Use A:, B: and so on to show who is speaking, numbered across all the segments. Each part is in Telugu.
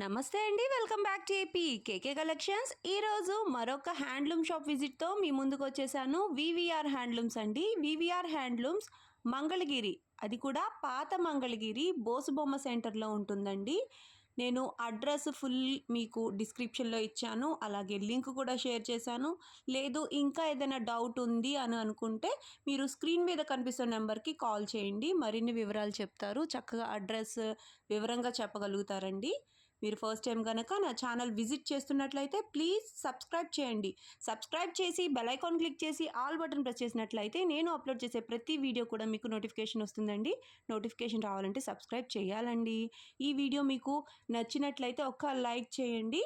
A: నమస్తే అండి welcome back to AP KK collections. ఈరోజు మరొక హ్యాండ్లూమ్ షాప్ విజిట్తో మీ ముందుకు వచ్చేసాను. వివిఆర్ హ్యాండ్లూమ్స్ అండి. వివిఆర్ హ్యాండ్లూమ్స్ మంగళగిరి అది కూడా పాత మంగళగిరి బోసుబొమ్మ సెంటర్లో ఉంటుందండి. నేను అడ్రస్ ఫుల్ మీకు డిస్క్రిప్షన్లో ఇచ్చాను. అలాగే లింక్ కూడా షేర్ చేశాను. లేదు ఇంకా ఏదైనా డౌట్ ఉంది అని అనుకుంటే మీరు స్క్రీన్ మీద కనిపిస్తున్న నెంబర్కి కాల్ చేయండి. మరిన్ని వివరాలు చెప్తారు. చక్కగా అడ్రస్ వివరంగా చెప్పగలుగుతారండి. మీరు ఫస్ట్ టైం కనుక నా ఛానల్ విజిట్ చేస్తున్నట్లయితే ప్లీజ్ సబ్స్క్రైబ్ చేయండి. సబ్స్క్రైబ్ చేసి బెల్ ఐకాన్ క్లిక్ చేసి ఆల్ బటన్ ప్రెస్ చేసినట్లయితే నేను అప్లోడ్ చేసే ప్రతి వీడియో కూడా మీకు నోటిఫికేషన్ వస్తుందండి. నోటిఫికేషన్ రావాలంటే సబ్స్క్రైబ్ చేయాలండి. ఈ వీడియో మీకు నచ్చినట్లయితే ఒక్క లైక్ చేయండి.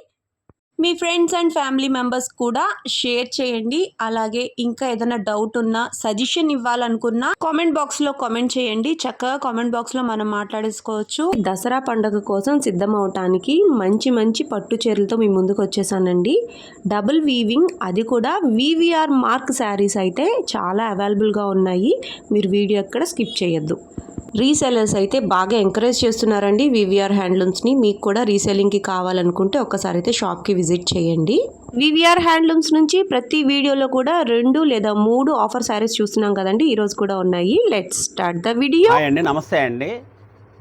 A: మీ ఫ్రెండ్స్ అండ్ ఫ్యామిలీ మెంబర్స్ కూడా షేర్ చేయండి. అలాగే ఇంకా ఏదైనా డౌట్ ఉన్నా సజెషన్ ఇవ్వాలనుకున్నా కామెంట్ బాక్స్లో కామెంట్ చేయండి. చక్కగా కామెంట్ బాక్స్లో మనం మాట్లాడేసుకోవచ్చు. దసరా పండుగ కోసం సిద్ధం అవటానికి మంచి మంచి పట్టు చీరలతో మీ ముందుకు వచ్చేసానండి. డబుల్ వీవింగ్ అది కూడా వివిఆర్ మార్క్ శారీస్ అయితే చాలా అవైలబుల్గా ఉన్నాయి. మీరు వీడియో ఎక్కడ స్కిప్ చేయొద్దు. రీసెలర్స్ అయితే బాగా ఎంకరేజ్ చేస్తున్నారండి వివిఆర్ హ్యాండ్లూమ్స్ని. మీకు కూడా రీసెల్లింగ్కి కావాలనుకుంటే ఒక్కసారి అయితే షాప్కి విజిట్ చేయండి. వివిఆర్ హ్యాండ్లూమ్స్ నుంచి ప్రతి వీడియోలో కూడా రెండు లేదా మూడు ఆఫర్ శారీస్ చూస్తున్నాం కదండి ఈరోజు కూడా ఉన్నాయి. Let's start the video
B: hi అండి నమస్తే అండి.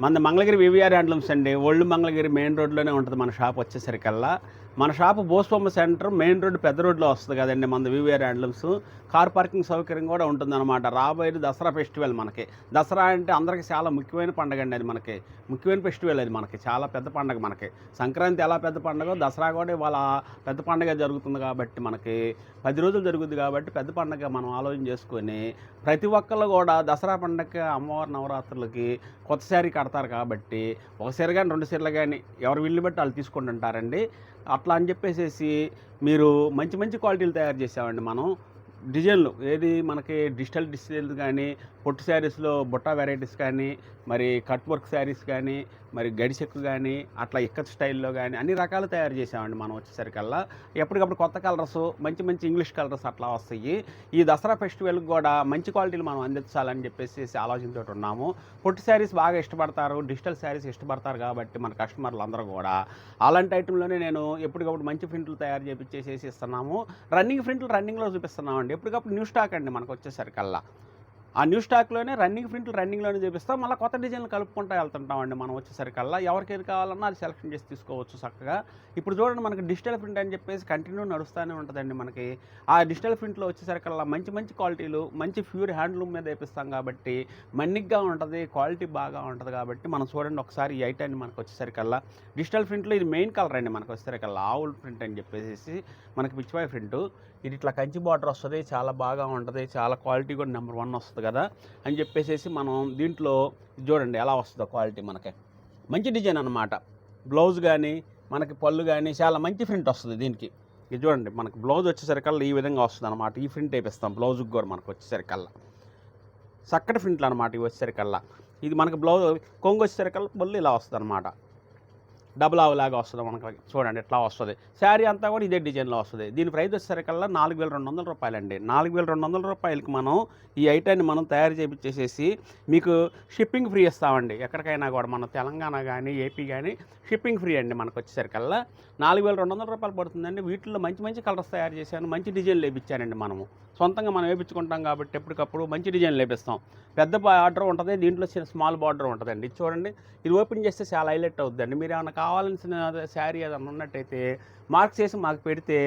B: మన మంగళగిరి వివిఆర్ హ్యాండ్లూమ్స్ అండి. ఓల్డ్ మంగళగిరి మెయిన్ రోడ్లోనే ఉంటుంది మన షాప్ వచ్చేసరికల్లా. మన shop Bosebomma center main road పెద్ద రోడ్లో వస్తుంది కదండి మన వివిఆర్ హ్యాండ్లూమ్స్. కార్ పార్కింగ్ సౌకర్యం కూడా ఉంటుందన్నమాట. రాబోయేది దసరా ఫెస్టివల్ మనకి. దసరా అంటే అందరికీ చాలా ముఖ్యమైన పండుగ అండి అది మనకి. ముఖ్యమైన ఫెస్టివల్ అది మనకి. చాలా పెద్ద పండుగ మనకి. సంక్రాంతి ఎలా పెద్ద పండుగ దసరా కూడా ఇవాళ పెద్ద పండుగ జరుగుతుంది కాబట్టి మనకి. పది రోజులు జరుగుతుంది కాబట్టి పెద్ద పండుగ మనం ఆలోచన చేసుకొని ప్రతి ఒక్కళ్ళు కూడా దసరా పండుగ అమ్మవారి నవరాత్రులకి కొత్త శారీ కడతారు కాబట్టి ఒక కానీ రెండు చీరలు కానీ ఎవరు వీళ్ళు బట్టి వాళ్ళు తీసుకుంటుంటారండి. అట్లా అని చెప్పేసేసి మీరు మంచి మంచి క్వాలిటీలు తయారు చేసామండి మనం. డిజైన్లు ఏది మనకి డిజిటల్ డిజైన్లు కానీ పొట్టు శారీస్లో బుట్ట వెరైటీస్ కానీ మరి కట్ వర్క్ శారీస్ కానీ మరి గడిచెక్కు కానీ అట్లా ఇక్కత్ స్టైల్లో కానీ అన్ని రకాలు తయారు చేసామండి మనం వచ్చేసరికల్లా. ఎప్పటికప్పుడు కొత్త కలర్స్ మంచి మంచి ఇంగ్లీష్ కలర్స్ అట్లా వస్తాయి. ఈ దసరా ఫెస్టివల్కి కూడా మంచి క్వాలిటీలు మనం అందించాలని చెప్పేసి ఆలోచనతో ఉన్నాము. పొట్టు శారీస్ బాగా ఇష్టపడతారు డిజిటల్ శారీస్ ఇష్టపడతారు కాబట్టి మన కస్టమర్లు అందరూ కూడా. అలాంటి ఐటెంలోనే నేను ఎప్పటికప్పుడు మంచి ప్రింట్లు తయారు చేపించేసేసి ఇస్తున్నాము. రన్నింగ్ ప్రింట్లు రన్నింగ్లో చూపిస్తున్నామండి. ఎప్పటికప్పుడు న్యూ స్టాక్ అండి మనకు వచ్చేసరికల్లా. ఆ న్యూ స్టాక్లోనే రన్నింగ్ ప్రింట్లు రన్నింగ్లోనే చూపిస్తాం. మళ్ళీ కొత్త డిజైన్లు కలుపుకుంటూ వెళ్తుంటామండి మనం వచ్చేసరికల్లా. ఎవరికి ఏది కావాలన్నా అది సెలెక్షన్ చేసి తీసుకోవచ్చు చక్కగా. ఇప్పుడు చూడండి మనకి డిజిటల్ ప్రింట్ అని చెప్పేసి కంటిన్యూ నడుస్తూనే ఉంటుందండి మనకి. ఆ డిజిటల్ ప్రింట్లో వచ్చేసరికల్లా మంచి మంచి క్వాలిటీలు మంచి ప్యూర్ హ్యాండ్లూమ్ మీద వేపిస్తాం కాబట్టి మన్నిగ్గా ఉంటుంది క్వాలిటీ బాగా ఉంటుంది కాబట్టి మనం చూడండి ఒకసారి ఈ ఐటాన్ని మనకు వచ్చేసరికల్లా. డిజిటల్ ప్రింట్లో ఇది మెయిన్ కలర్ అండి మనకు వచ్చేసరికల్లా. ఆవుల్ ప్రింట్ అని చెప్పేసి మనకి పిచ్చిపాయ ప్రింట్. ఇది ఇట్లా కంచి బార్డర్ వస్తుంది చాలా బాగా ఉంటుంది చాలా క్వాలిటీ కూడా నెంబర్ వన్ వస్తుంది కదా అని చెప్పేసి మనం దీంట్లో చూడండి ఎలా వస్తుందో క్వాలిటీ మనకి. మంచి డిజైన్ అనమాట బ్లౌజ్ కానీ మనకి పళ్ళు కానీ చాలా మంచి ప్రింట్ వస్తుంది దీనికి. ఇది చూడండి మనకి బ్లౌజ్ వచ్చేసరికల్లా ఈ విధంగా వస్తుంది అనమాట ఈ ప్రింట్ వేపిస్తాం బ్లౌజ్కి కూడా మనకు వచ్చేసరికల్లా. చక్కటి ప్రింట్లు అనమాట ఇవి వచ్చేసరికల్లా. ఇది మనకి బ్లౌజ్ కొంగు వచ్చేసరికల్లా పళ్ళు ఇలా వస్తుంది అనమాట డబుల్ ఆవులాగా వస్తుంది మనకి. చూడండి ఎట్లా వస్తుంది. శారీ అంతా కూడా ఇదే డిజైన్లో వస్తుంది. దీని ప్రైస్ వచ్చేసరికల్లా నాలుగు వేల రెండు వందల రూపాయలండి. నాలుగు వేల రెండు వందల రూపాయలకి మనం ఈ ఐటాన్ని మనం తయారు చేపించేసేసి మీకు షిప్పింగ్ ఫ్రీ ఇస్తామండి. ఎక్కడికైనా కూడా మన తెలంగాణ కానీ ఏపీ కానీ షిప్పింగ్ ఫ్రీ అండి మనకు వచ్చేసరికల్లా. నాలుగు వేల రెండు వందల రూపాయలు పడుతుందండి. వీటిలో మంచి మంచి కలర్స్ తయారు చేశాను. మంచి డిజైన్లు వేయించానండి మనము. సొంతంగా మనం వేయించుకుంటాం కాబట్టి ఎప్పటికప్పుడు మంచి డిజైన్ లేపిస్తాం. పెద్ద బార్డర్ ఉంటుంది దీంట్లో చిన్న స్మాల్ బార్డర్ ఉంటుందండి. ఇది చూడండి. ఇది ఓపెన్ చేస్తే చాలా హైలైట్ అవుతుందండి మీరు ఏమైనా కావాల్సిన శారీ ఏదైనా ఉన్నట్టయితే మార్క్స్ చేసి మాకు పెడితే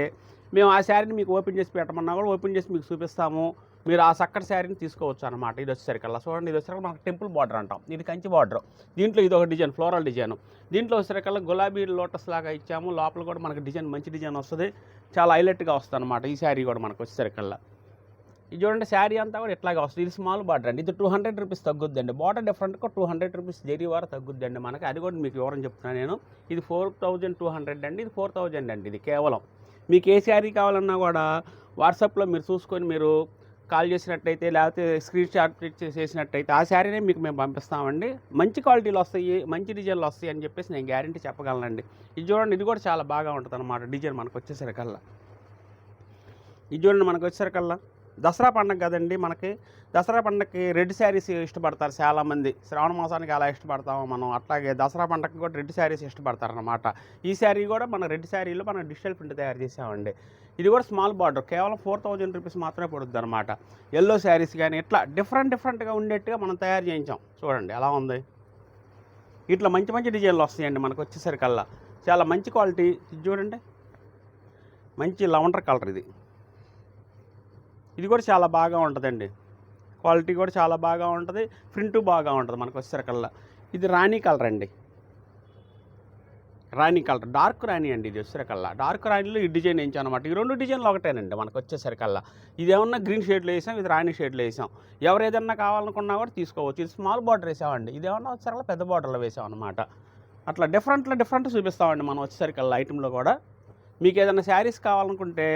B: మేము ఆ శారీని మీకు ఓపెన్ చేసి పెట్టమన్నా కూడా ఓపెన్ చేసి మీకు చూపిస్తాము. మీరు ఆ చక్కటి శారీని తీసుకోవచ్చు అనమాట ఇది వచ్చేసరికల్లా చూడండి ఇది వచ్చేసరికి మనకు టెంపుల్ బార్డర్ అంటాం. ఇది కంచి బార్డర్. దీంట్లో ఇది ఒక డిజైన్ ఫ్లోరల్ డిజైన్. దీంట్లో వచ్చేసరికల్లా గులాబీ లోటస్ లాగా ఇచ్చాము. లోపల కూడా మనకు డిజైన్ మంచి డిజైన్ వస్తుంది. చాలా హైలైట్గా వస్తుంది అనమాట ఈ శారీ కూడా మనకు వచ్చేసరికల్లా. ఇది చూడండి శారీ అంతా కూడా ఇట్లాగే వస్తుంది. ఇది స్మాల్ బార్డర్ అండి. ఇది టూ హండ్రెడ్ రూపీస్ తగ్గుద్దండి. బార్డర్ డిఫరెంట్గా టూ హండ్రెడ్ రూపీస్ జరీ వారు తగ్గుద్దండి మనకి. అది కూడా మీకు వివరం చెప్తున్నాను నేను. ఇది ఫోర్ థౌజండ్ టూ హండ్రెడ్ అండి. ఇది ఫోర్ థౌజండ్ అండి. ఇది కేవలం. మీకు ఏ శారీ కావాలన్నా కూడా వాట్సాప్లో మీరు చూసుకొని మీరు కాల్ చేసినట్టయితే లేకపోతే స్క్రీన్ షాట్ చేసినట్టయితే ఆ శారీనే మీకు మేము పంపిస్తామండి. మంచి క్వాలిటీలు వస్తాయి మంచి డిజైన్లు వస్తాయి అని చెప్పేసి నేను గ్యారంటీ చెప్పగలనండి. ఇది చూడండి ఇది కూడా చాలా బాగా ఉంటుంది అనమాట డిజైన్ మనకు వచ్చేసరికల్లా. ఇది చూడండి మనకు వచ్చేసరికల్లా. దసరా పండగ కదండి మనకి. దసరా పండగకి రెడ్ శారీస్ ఇష్టపడతారు చాలామంది. శ్రావణ మాసానికి అలా ఇష్టపడతాము మనం? అట్లాగే దసరా పండుగకి కూడా రెడ్ శారీస్ ఇష్టపడతారు అనమాట ఈ శారీ కూడా మన రెడ్ శారీలో మనం డిజిటల్ ప్రింట్ తయారు చేసామండి. ఇది కూడా స్మాల్ బార్డర్. కేవలం ఫోర్ థౌజండ్ రూపీస్ మాత్రమే పడుతుంది అనమాట ఎల్లో శారీస్ కానీ ఇట్లా డిఫరెంట్ డిఫరెంట్గా ఉండేట్టుగా మనం తయారు చేయించాం. చూడండి ఎలా ఉంది. ఇట్లా మంచి మంచి డిజైన్లు వస్తాయండి మనకు వచ్చేసరికల్లా. చాలా మంచి క్వాలిటీ. ఇది చూడండి. మంచి లవండర్ కలర్ ఇది. ఇది కూడా చాలా బాగా ఉంటుందండి. క్వాలిటీ కూడా చాలా బాగా ఉంటుంది. ప్రింట్ బాగా ఉంటుంది మనకు వచ్చేసరికల్లా. ఇది రాణి కలర్ అండి. రాణి కలర్. డార్క్ రాణి అండి ఇది వచ్చేసరికల్లా. డార్క్ రాణిలో ఈ డిజైన్ వేయించాం అనమాట ఈ రెండు డిజైన్లు ఒకటేనండి మనకు వచ్చేసరికల్లా. ఇది ఏమన్నా గ్రీన్ షేడ్లో వేసాం ఇది రాణి షేడ్లో వేసాం. ఎవరు ఏదన్నా కావాలనుకున్నా కూడా తీసుకోవచ్చు. ఇది స్మాల్ బార్డర్ వేసామండి. ఇది ఏమన్నా వచ్చేసరికల్లా పెద్ద బార్డర్లో వేసాం అనమాట అట్లా డిఫరెంట్లో డిఫరెంట్ చూపిస్తామండి మనం వచ్చేసరికల్లా ఐటెంలో కూడా. మీకు ఏదైనా శారీస్ కావాలనుకుంటే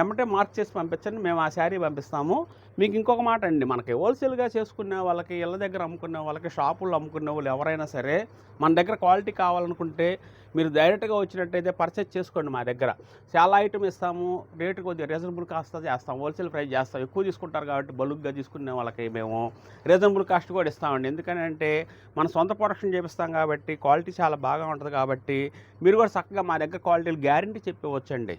B: ఎమ్మటే మార్క్ చేసి పంపించండి మేము ఆ శారీ పంపిస్తాము. మీకు ఇంకొక మాట అండి మనకి హోల్సేల్గా చేసుకునే వాళ్ళకి ఇళ్ళ దగ్గర అమ్ముకునే వాళ్ళకి షాపుల్లో అమ్ముకునే వాళ్ళు ఎవరైనా సరే మన దగ్గర క్వాలిటీ కావాలనుకుంటే మీరు డైరెక్ట్గా వచ్చినట్టయితే పర్చేజ్ చేసుకోండి మా దగ్గర. చాలా ఐటమ్ ఇస్తాము రేటు కొద్దిగా రీజనబుల్ కాస్ట్ చేస్తాం హోల్సేల్ ప్రైస్ చేస్తాం. ఎక్కువ తీసుకుంటారు కాబట్టి బలుగ్గా తీసుకునే వాళ్ళకి మేము రీజనబుల్ కాస్ట్ కూడా ఇస్తామండి. ఎందుకంటే మన సొంత ప్రొడక్షన్ చేపిస్తాం కాబట్టి క్వాలిటీ చాలా బాగా ఉంటుంది కాబట్టి మీరు కూడా చక్కగా మా దగ్గర క్వాలిటీలు గ్యారంటీ చెప్పవచ్చండి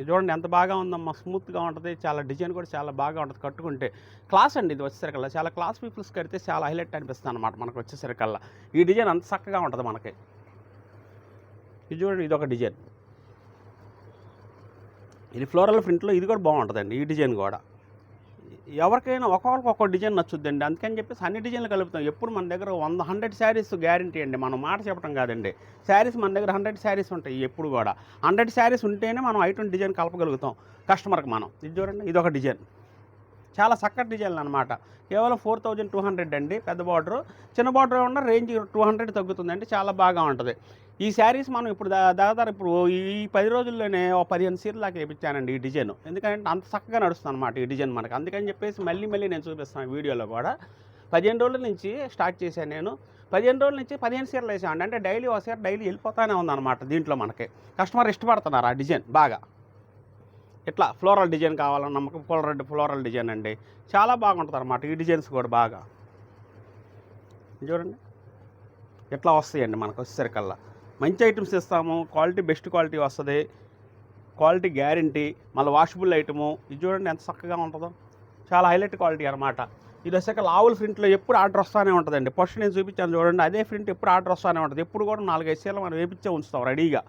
B: ఇది చూడండి ఎంత బాగా ఉందమ్మా స్మూత్గా ఉంటుంది. చాలా డిజైన్ కూడా చాలా బాగా ఉంటుంది కట్టుకుంటే. క్లాస్ అండి ఇది వచ్చేసరికల్లా. చాలా క్లాస్ పీపుల్స్ కడితే చాలా హైలైట్ అనిపిస్తుంది అనమాట మనకు వచ్చేసరికల్లా. ఈ డిజైన్ అంత చక్కగా ఉంటుంది మనకి. ఇది చూడండి ఇది ఒక డిజైన్. ఇది ఫ్లోరల్ ప్రింట్లో ఇది కూడా బాగుంటుందండి ఈ డిజైన్ కూడా. ఎవరికైనా ఒక్కొక్కరికి ఒక్కో డిజైన్ నచ్చుద్దండి. అందుకని చెప్పేసి అన్ని డిజైన్లు కలుపుతాం. ఎప్పుడు మన దగ్గర వంద హండ్రెడ్ శారీస్ గ్యారంటీ అండి. మనం మాట చెప్పడం కాదండి. శారీస్ మన దగ్గర హండ్రెడ్ శారీస్ ఉంటాయి ఎప్పుడు కూడా. హండ్రెడ్ శారీస్ ఉంటేనే మనం ఐటమ్ డిజైన్ కలపగలుగుతాం. కస్టమర్కి మనం. ఇది చూడండి ఇది ఒక డిజైన్. చాలా చక్కటి డిజైన్లు అనమాట కేవలం ఫోర్ థౌజండ్ టూ హండ్రెడ్ అండి. పెద్ద బార్డర్. చిన్న బార్డర్ ఉన్న రేంజ్ టూ హండ్రెడ్ తగ్గుతుందండి. చాలా బాగా ఉంటుంది. ఈ శారీస్ మనం ఇప్పుడు దాదాపు ఇప్పుడు ఈ పది రోజుల్లోనే ఒక పదిహేను సీరలు దాకా వేయించానండి ఈ డిజైన్. ఎందుకంటే అంత చక్కగా నడుస్తుంది అనమాట ఈ డిజైన్ మనకు. అందుకని చెప్పేసి మళ్ళీ మళ్ళీ నేను చూపిస్తాను వీడియోలో కూడా. పదిహేను రోజుల నుంచి స్టార్ట్ చేశాను నేను. పదిహేను రోజుల నుంచి పదిహేను సీరలు వేసామండి. అంటే డైలీ ఒక సీర డైలీ వెళ్ళిపోతానే ఉందన్నమాట దీంట్లో మనకి. కస్టమర్ ఇష్టపడుతున్నారు ఆ డిజైన్ బాగా. ఇట్లా ఫ్లోరల్ డిజైన్ కావాలన్న నమ్మకం ఫ్లోరల్ ఫ్లోరల్ డిజైన్ అండి. చాలా బాగుంటుంది అనమాట ఈ డిజైన్స్ కూడా బాగా. చూడండి. ఇట్లా వస్తాయండి మనకు వచ్చేసరికల్లా. మంచి ఐటమ్స్ ఇస్తాము క్వాలిటీ బెస్ట్ క్వాలిటీ వస్తుంది. Quality guarantee. మళ్ళీ వాషబుల్ ఐటము. ఇది చూడండి ఎంత చక్కగా ఉంటుందో. చాలా హైలైట్ క్వాలిటీ అనమాట ఇది వచ్చాక లావుల ప్రింట్లో ఎప్పుడు ఆర్డర్ వస్తూనే ఉంటుందండి. ఫస్ట్ నేను చూపించాను చూడండి. అదే ప్రింట్ ఎప్పుడు ఆర్డర్ వస్తూనే ఉంటుంది. ఎప్పుడు కూడా నాలుగైదు సీలు మనం వేపించే ఉంచుతాం రెడీగా.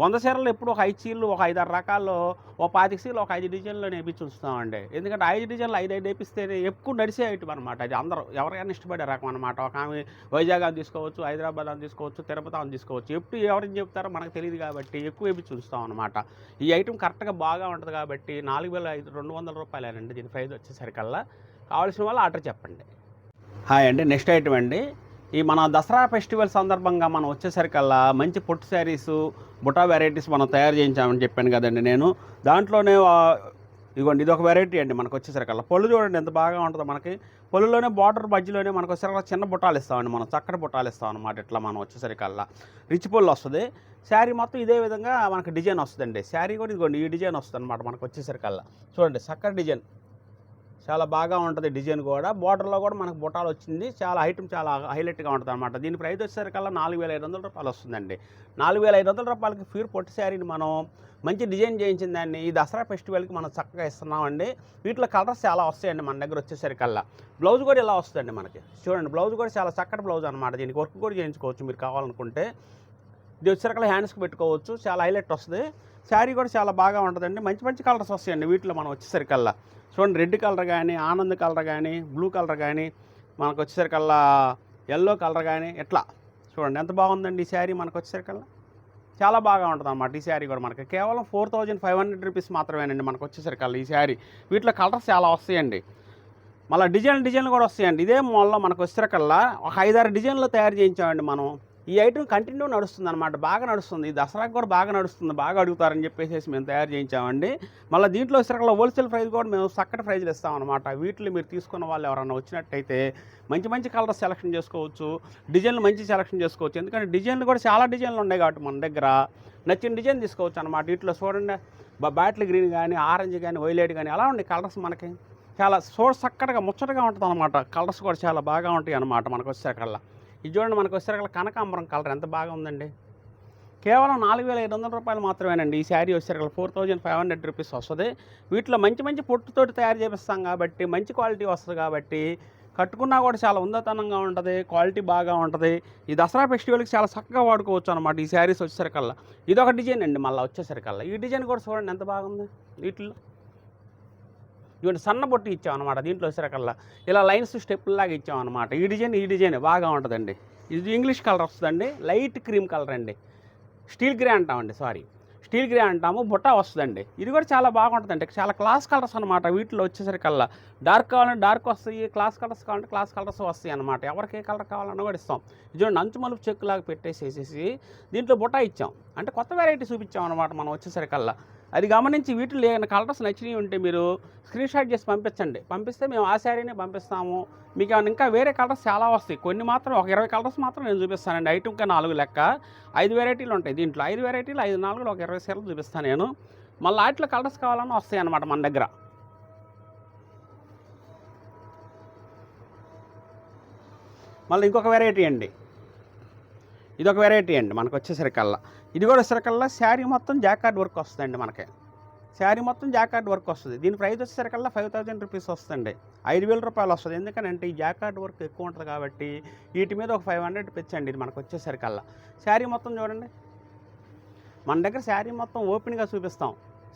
B: వంద చీరలు ఎప్పుడు ఒక ఐదు చీరలు ఒక ఐదారు రకాల్లో ఓ పాతిక చీరలు ఒక ఐదు డిజైన్లో వేపించి ఉంచుతామండి. ఎందుకంటే ఐదు డిజైన్లు ఐదు ఐదు వేపిస్తేనే ఎక్కువ నడిచేయటం అనమాట అది అందరూ ఎవరికైనా ఇష్టపడే రకం అనమాట ఒక ఆమె వైజాగ్ అని తీసుకోవచ్చు హైదరాబాద్ అని తీసుకోవచ్చు తిరుపతి అని తీసుకోవచ్చు. ఎప్పుడు ఎవరిని చెప్తారో మనకు తెలియదు కాబట్టి ఎక్కువ వేపించి ఉంచుతాం అనమాట ఈ ఐటెం కరెక్ట్గా బాగా ఉంటుంది కాబట్టి నాలుగు వేల ఐదు రెండు వందల రూపాయలేనండి. దీని ప్రైజ్ వచ్చేసరికల్లా. కావాల్సిన వాళ్ళు ఆర్డర్ చెప్పండి. హాయ్ అండి. నెక్స్ట్ ఐటమ్ అండి. ఈ మన దసరా ఫెస్టివల్ సందర్భంగా మనం వచ్చేసరికల్లా మంచి పొట్టు శారీసు బుటా వెరైటీస్ మనం తయారు చేయించామని చెప్పాను కదండి నేను. దాంట్లోనే ఇదిగోండి ఇది ఒక వెరైటీ అండి మనకు వచ్చేసరికల్లా పళ్ళు చూడండి ఎంత బాగా ఉంటుందో మనకి. పళ్ళులోనే బార్డర్ మధ్యలోనే మనకు వచ్చేసరికి చిన్న బుట్టాలు ఇస్తామండి మనం చక్కటి బుట్టాలు ఇస్తాం అనమాట ఇట్లా మనం వచ్చేసరికల్లా రిచ్ పళ్ళు వస్తుంది. శారీ మొత్తం ఇదే విధంగా మనకి డిజైన్ వస్తుందండి. శారీ కూడా ఇదిగోండి ఈ డిజైన్ వస్తుంది అనమాట మనకు వచ్చేసరికల్లా చూడండి చక్కటి డిజైన్. చాలా బాగా ఉంటుంది డిజైన్ కూడా. బోర్డర్లో కూడా మనకు బుటాలు వచ్చింది. చాలా ఐటమ్ చాలా హైలైట్గా ఉంటుంది అనమాట దీని ప్రైస్ వచ్చేసరికల్లా నాలుగు వేల ఐదు వందల రూపాయలు వస్తుందండి. నాలుగు వేల ఐదు వందల రూపాయలకి ప్యూర్ పొట్టి శారీని మనం మంచి డిజైన్ చేయించిన దాన్ని ఈ దసరా ఫెస్టివల్కి మనం చక్కగా ఇస్తున్నామండి. వీటిలో కలర్స్ చాలా వస్తాయండి మన దగ్గర వచ్చేసరికల్లా బ్లౌజ్ కూడా ఇలా వస్తుందండి మనకి. చూడండి బ్లౌజ్ కూడా చాలా చక్కటి బ్లౌజ్ అనమాట దీనికి వర్క్ కూడా చేయించుకోవచ్చు మీరు కావాలనుకుంటే. ఇది వచ్చేసరికల్లా హ్యాండ్స్కి పెట్టుకోవచ్చు. చాలా హైలైట్ వస్తుంది. శారీ కూడా చాలా బాగా ఉంటుందండి. మంచి మంచి కలర్స్ వస్తాయండి వీటిలో మనం వచ్చేసరికల్లా చూడండి రెడ్ కలర్ కానీ ఆనంద్ కలర్ కానీ బ్లూ కలర్ కానీ మనకు వచ్చేసరికల్లా ఎల్లో కలర్ కానీ ఎట్లా చూడండి ఎంత బాగుందండి ఈ శారీ మనకు వచ్చేసరికల్లా. చాలా బాగా ఉంటుంది అన్నమాట ఈ శారీ కూడా మనకి. కేవలం four thousand five hundred rupees మాత్రమేనండి మనకు వచ్చేసరికల్లా ఈ శారీ. వీటిలో కలర్స్ చాలా వస్తాయండి. మళ్ళీ డిజైన్ డిజైన్లు కూడా వస్తాయండి. ఇదే మాల్లో మనకు వచ్చేసరికల్లా ఒక ఐదారు డిజైన్లు తయారు చేయించామండి మనం. ఈ ఐటమ్ కంటిన్యూ నడుస్తుంది అనమాట బాగా నడుస్తుంది. దసరాకు దసరాకి కూడా బాగా నడుస్తుంది. బాగా అడుగుతారని చెప్పేసి మేము తయారు చేయించామండి. మళ్ళీ దీంట్లో వచ్చేసరికి హోల్సేల్ ప్రైస్ కూడా మేము చక్కటి ప్రైజ్లు ఇస్తామన్నమాట. వీటిని మీరు తీసుకున్న వాళ్ళు ఎవరైనా వచ్చినట్టయితే మంచి మంచి కలర్స్ సెలెక్షన్ చేసుకోవచ్చు. డిజైన్లు మంచి సెలెక్షన్ చేసుకోవచ్చు. ఎందుకంటే డిజైన్లు కూడా చాలా డిజైన్లు ఉన్నాయి కాబట్టి మన దగ్గర. నచ్చిన డిజైన్ తీసుకోవచ్చు అనమాట వీటిలో చూడండి. బ- బాటిల్ గ్రీన్ కానీ ఆరెంజ్ కానీ వైలెట్ కానీ అలా ఉండే కలర్స్ మనకి. చాలా చూడ చక్కగా ముచ్చటగా ఉంటుంది అనమాట కలర్స్ కూడా చాలా బాగా ఉంటాయి అనమాట మనకు వచ్చేసరికల్లా ఇది చూడండి మనకు వచ్చేసరికి కనకాంబరం కలర్. ఎంత బాగా ఉందండి కేవలం నాలుగు వేల ఐదు వందల రూపాయలు మాత్రమేనండి ఈ శారీ వచ్చేసరికి. Four thousand five hundred rupees వస్తుంది. వీటిలో మంచి మంచి పొట్టుతోటి తయారు చేపిస్తాం కాబట్టి మంచి క్వాలిటీ వస్తుంది కాబట్టి కట్టుకున్నా కూడా చాలా ఉందతనంగా ఉంటుంది క్వాలిటీ బాగా ఉంటుంది. ఈ దసరా ఫెస్టివల్కి చాలా చక్కగా వాడుకోవచ్చు అనమాట ఈ శారీస్ వచ్చేసరికల్లా. ఇది ఒక డిజైన్ అండి మళ్ళీ వచ్చేసరికల్లా. ఈ డిజైన్ కూడా చూడండి ఎంత బాగుంది. వీటిల్లో ఇటువంటి సన్న ఇచ్చామన్నమాట దీంట్లో వచ్చేసరికల్లా ఇలా లైన్స్ స్టెప్పుల్లాగా లాగా ఈ డిజైన్ ఈ డిజైన్ బాగా ఉంటుందండి. ఇది ఇంగ్లీష్ కలర్ వస్తుందండి లైట్ క్రీమ్ కలర్ అండి. స్టీల్ గ్రే అంటామండి సారీ. స్టీల్ గ్రే అంటాము బుట్ట వస్తుందండి. ఇది కూడా చాలా బాగుంటుందండి. చాలా క్లాస్ కలర్స్ అనమాట వీటిలో వచ్చేసరికల్లా. డార్క్ కావాలంటే డార్క్ వస్తాయి క్లాస్ కలర్స్ కావాలంటే క్లాస్ కలర్స్ వస్తాయి అనమాట ఎవరికి ఏ కలర్ కావాలన్నా కూడా ఇస్తాం. ఇది చూడండి అంచు మలుపు చెక్కులాగా పెట్టేసేసేసి దీంట్లో బుట్ట ఇచ్చాం. అంటే కొత్త వెరైటీ చూపించాం అనమాట మనం వచ్చేసరికల్లా. అది గమనించి వీటిలో ఏమైనా కలర్స్ నచ్చినవి ఉంటే మీరు స్క్రీన్ షాట్ చేసి పంపించండి. పంపిస్తే మేము ఆ శారీనే పంపిస్తాము. మీకు ఏమైనా ఇంకా వేరే కలర్స్ చాలా వస్తాయి. కొన్ని మాత్రం ఒక ఇరవై కలర్స్ మాత్రం నేను చూపిస్తానండి. ఐటమ్కి నాలుగు లెక్క. ఐదు వెరైటీలు ఉంటాయి దీంట్లో. ఐదు వెరైటీలు ఐదు నాలుగులు ఒక ఇరవై సీరలు చూపిస్తాను నేను. మళ్ళీ వాటిలో కలర్స్ కావాలన్నా వస్తాయి అన్నమాట మన దగ్గర. మళ్ళీ ఇంకొక వెరైటీ అండి. ఇది ఒక వెరైటీ అండి. మనకు వచ్చేసరికల్లా. ఇది కూడా వచ్చేసరికల్లా శారీ మొత్తం జాకార్డ్ వర్క్ వస్తుందండి మనకి. శారీ మొత్తం జాకార్డ్ వర్క్ వస్తుంది. దీని ప్రైస్ వచ్చేసరికల్లా ఫైవ్ థౌజండ్ రూపీస్ వస్తుంది ఐదు వేల రూపాయలు వస్తుంది. ఎందుకంటే ఈ జాకార్డ్ వర్క్ ఎక్కువ ఉంటుంది కాబట్టి వీటి మీద ఒక ఫైవ్ హండ్రెడ్ పెంచండి ఇది మనకు వచ్చేసరికల్లా. శారీ మొత్తం చూడండి. మన దగ్గర శారీ మొత్తం ఓపెన్గా చూపిస్తాం.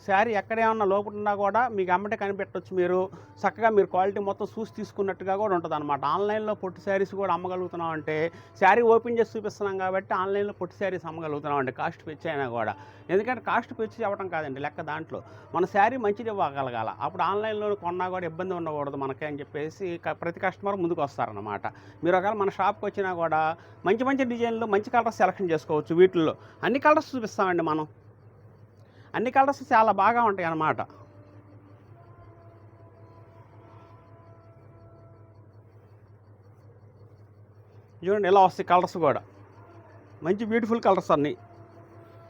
B: శారీ ఎక్కడేమన్నా లోపలున్నా లోపల ఉన్నా కూడా మీకు అమ్మటే కనిపెట్టవచ్చు మీరు. చక్కగా మీరు క్వాలిటీ మొత్తం చూసి తీసుకున్నట్టుగా కూడా ఉంటుంది అనమాట ఆన్లైన్లో పొట్టి శారీస్ కూడా అమ్మగలుగుతున్నాం అంటే శారీ ఓపెన్ చేసి చూపిస్తున్నాం కాబట్టి ఆన్లైన్లో పొట్టి శారీస్ అమ్మగలుగుతున్నాం అండి కాస్ట్ పెంచి అయినా కూడా. ఎందుకంటే కాస్ట్ పెంచి చెప్పడం కాదండి లెక్క దాంట్లో. మన శారీ మంచిది ఇవ్వగలగాల. అప్పుడు ఆన్లైన్లో కొన్నా కూడా ఇబ్బంది ఉండకూడదు మనకి అని చెప్పేసి ప్రతి కస్టమర్ ముందుకు వస్తారనమాట మీరు ఒకవేళ మన షాప్కి వచ్చినా కూడా మంచి మంచి డిజైన్లు మంచి కలర్స్ సెలెక్షన్ చేసుకోవచ్చు వీటిల్లో. అన్ని కలర్స్ చూపిస్తామండి మనం. అన్ని కలర్స్ చాలా బాగా ఉంటాయి అన్నమాట. చూడండి ఇలా వస్తాయి కలర్స్ కూడా. మంచి బ్యూటిఫుల్ కలర్స్ అన్నీ.